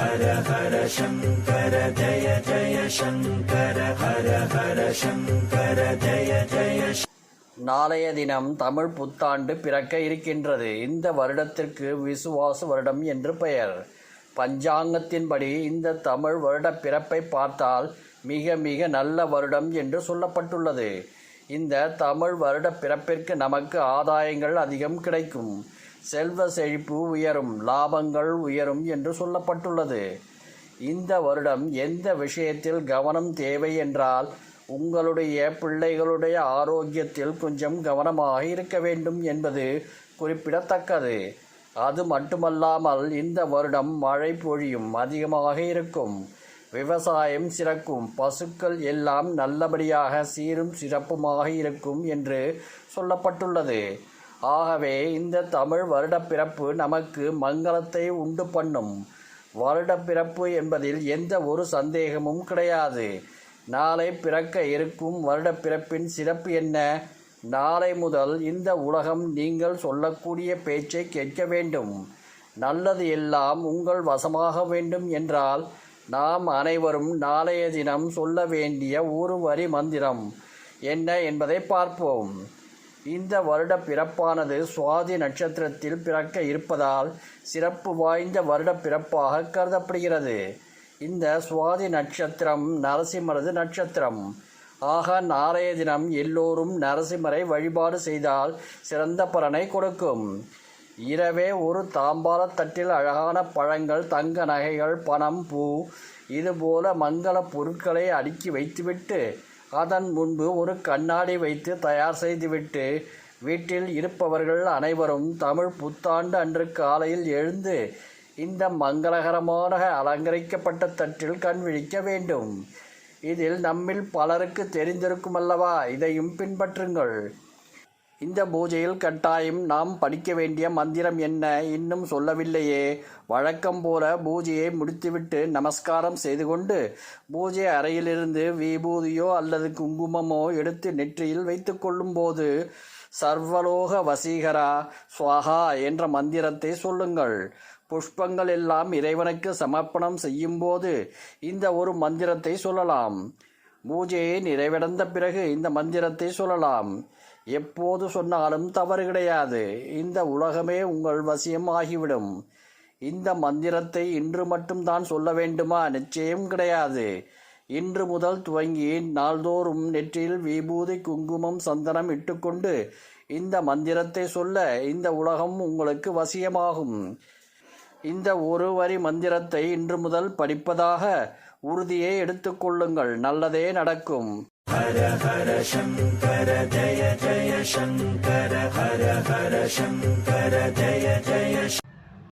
ஹர ஹர சங்கர ஜய ஜய சங்கர ஹர ஹர சங்கர ஜய ஜய நாளைய தினம் தமிழ் புத்தாண்டு பிறக்க இருக்கின்றது. இந்த வருடத்திற்கு விசுவாச வருடம் என்று பெயர். பஞ்சாங்கத்தின்படி இந்த தமிழ் வருட பிறப்பை பார்த்தால் மிக மிக நல்ல வருடம் என்று சொல்லப்பட்டுள்ளது. இந்த தமிழ் வருட பிறப்பிற்கு நமக்கு ஆதாயங்கள் அதிகம் கிடைக்கும். செல்வ செழிப்பு உயரும் லாபங்கள் உயரும் என்று சொல்லப்பட்டுள்ளது. இந்த வருடம் எந்த விஷயத்தில் கவனம் தேவை என்றால் உங்களுடைய பிள்ளைகளுடைய ஆரோக்கியத்தில் கொஞ்சம் கவனமாக இருக்க வேண்டும் என்பது குறிப்பிடத்தக்கது. அது மட்டுமல்லாமல் இந்த வருடம் மழை பொழியும் அதிகமாக இருக்கும். விவசாயம் சிறக்கும் பசுக்கள் எல்லாம் நல்லபடியாக சீரும் சிறப்புமாக இருக்கும் என்று சொல்லப்பட்டுள்ளது. ஆகவே இந்த தமிழ் வருடப்பிறப்பு நமக்கு மங்களத்தை உண்டு பண்ணும். வருடப்பிறப்பு என்பதில் எந்த ஒரு சந்தேகமும் கிடையாது. நாளை பிறக்க இருக்கும் வருடப்பிறப்பின் சிறப்பு என்ன? நாளை முதல் இந்த உலகம் நீங்கள் சொல்லக்கூடிய பேச்சை கேட்க வேண்டும். நல்லது எல்லாம் உங்கள் வசமாக வேண்டும் என்றால் நாம் அனைவரும் நாளைய தினம் சொல்ல வேண்டிய ஒரு வரி மந்திரம் என்ன என்பதை பார்ப்போம். இந்த வருட பிறப்பானது சுவாதி நட்சத்திரத்தில் பிறக்க இருப்பதால் சிறப்பு வாய்ந்த வருட பிறப்பாக கருதப்படுகிறது. இந்த சுவாதி நட்சத்திரம் நரசிம்மரது நட்சத்திரம். ஆக நாளைய தினம் எல்லோரும் நரசிம்மரை வழிபாடு செய்தால் சிறந்த பலனை கொடுக்கும். இரவே ஒரு தாம்பால தட்டில் அழகான பழங்கள் தங்க நகைகள் பணம் பூ இதுபோல மங்கள பொருட்களை அடுக்கி வைத்துவிட்டு அதன் முன்பு ஒரு கண்ணாடி வைத்து தயார் செய்துவிட்டு வீட்டில் இருப்பவர்கள் அனைவரும் தமிழ் புத்தாண்டு அன்று காலையில் எழுந்து இந்த மங்களகரமான அலங்கரிக்கப்பட்ட தட்டில் கண் விழிக்க வேண்டும். இதில் நம்மில் பலருக்கு தெரிந்திருக்கும் அல்லவா இதையும் பின்பற்றுங்கள். இந்த பூஜையில் கட்டாயம் நாம் படிக்க வேண்டிய மந்திரம் என்ன? இன்னும் சொல்லவில்லையே. வழக்கம் போல பூஜையை முடித்துவிட்டு நமஸ்காரம் செய்து கொண்டு பூஜை அறையிலிருந்து விபூதியோ அல்லது குங்குமமோ எடுத்து நெற்றியில் வைத்து கொள்ளும்போது சர்வலோக வசீகரா ஸ்வாஹா என்ற மந்திரத்தை சொல்லுங்கள். புஷ்பங்கள் எல்லாம் இறைவனுக்கு சமர்ப்பணம் செய்யும்போது இந்த ஒரு மந்திரத்தை சொல்லலாம். பூஜையை நிறைவடைந்த பிறகு இந்த மந்திரத்தை சொல்லலாம். எப்போது சொன்னாலும் தவறு கிடையாது. இந்த உலகமே உங்கள் வசியம் ஆகிவிடும். இந்த மந்திரத்தை இன்று மட்டும்தான் சொல்ல வேண்டுமா? நிச்சயம் கிடையாது. இன்று முதல் துவங்கி நாள்தோறும் நெற்றியில் விபூதி குங்குமம் சந்தனம் இட்டுக்கொண்டு இந்த மந்திரத்தை சொல்ல இந்த உலகம் உங்களுக்கு வசியமாகும். இந்த ஒரு வரி மந்திரத்தை இன்று முதல் படிப்பதாக உறுதியை எடுத்துக்கொள்ளுங்கள். நல்லதே நடக்கும். ஹர ஹர சங்கர ஜய ஜய சங்கர ஹர ஹர சங்கர ஜய ஜய